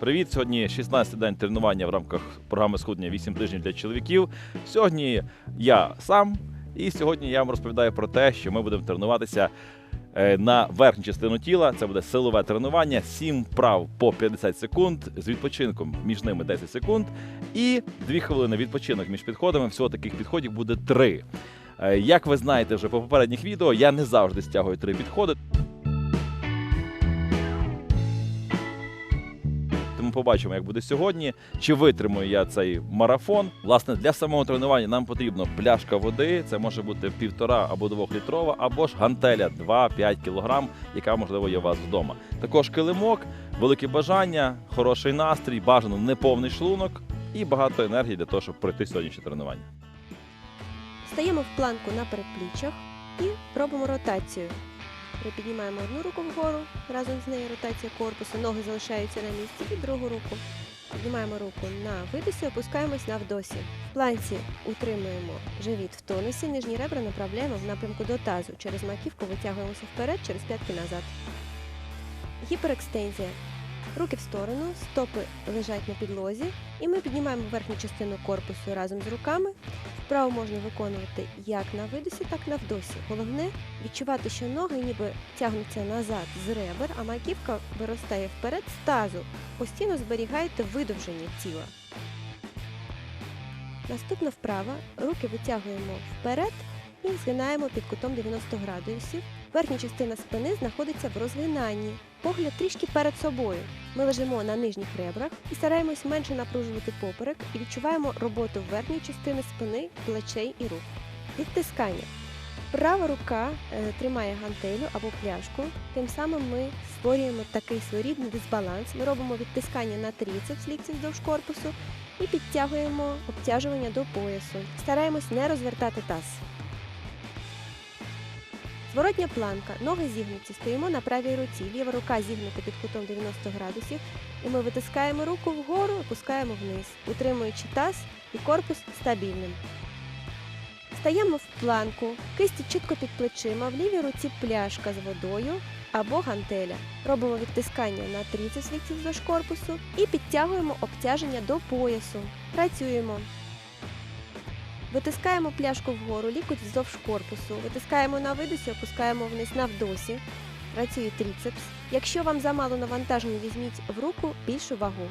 Привіт! Сьогодні 16-й день тренування в рамках програми схуднення 8 тижнів для чоловіків. Сьогодні я сам, і сьогодні я вам розповідаю про те, що ми будемо тренуватися е, на верхню частину тіла. Це буде силове тренування, 7 вправ по 50 секунд з відпочинком між ними 10 секунд. І 2 хвилини відпочинок між підходами. Всього таких підходів буде 3. Як ви знаєте вже по попередніх відео, я не завжди стягую три підходи. Побачимо, як буде сьогодні. Чи витримую я цей марафон? Власне, для самого тренування нам потрібно пляшка води. Це може бути півтора або двохлітрова, або ж гантеля 2-5 кг, яка можливо є у вас вдома. Також килимок, велике бажання, хороший настрій, бажано неповний шлунок і багато енергії для того, щоб пройти сьогоднішнє тренування. Стаємо в планку на передпліччях і робимо ротацію. Припіднімаємо одну руку вгору, разом з нею ротація корпусу, ноги залишаються на місці, і другу руку. Піднімаємо руку на видосі, опускаємось на вдосі. В планці утримуємо живіт в тонусі, нижні ребра направляємо в напрямку до тазу. Через маківку витягуємося вперед, через п'ятки назад. Гіперекстензія. Руки в сторону, стопи лежать на підлозі, і ми піднімаємо верхню частину корпусу разом з руками. Вправу можна виконувати як на видосі, так і на вдосі. Головне відчувати, що ноги ніби тягнуться назад з ребер, а маківка виростає вперед з тазу. Постійно зберігайте видовження тіла. Наступна вправа. Руки витягуємо вперед і згинаємо під кутом 90 градусів. Верхня частина спини знаходиться в розгинанні. Погляд трішки перед собою. Ми лежимо на нижніх ребрах і стараємось менше напружувати поперек і відчуваємо роботу верхньої частини спини, плечей і рук. Відтискання. Права рука е, тримає гантелю або пляшку, тим самим ми створюємо такий своєрідний дисбаланс. Ми робимо відтискання на трицепс лікці вздовж корпусу і підтягуємо обтяжування до поясу. Стараємось не розвертати таз. Зворотня планка, ноги зігнуті, стоїмо на правій руці, ліва рука зігнута під кутом 90 градусів, і ми витискаємо руку вгору, опускаємо вниз, утримуючи таз і корпус стабільним. Стаємо в планку, кисті чітко під плечима, в лівій руці пляшка з водою або гантеля. Робимо відтискання на трицепс ліктів вздовж корпусу і підтягуємо обтяження до поясу. Працюємо. Витискаємо пляшку вгору, лікуть вздовж корпусу. Витискаємо на видосі, опускаємо вниз на вдосі. Працює трицепс. Якщо вам замало навантажень, візьміть в руку більшу вагу.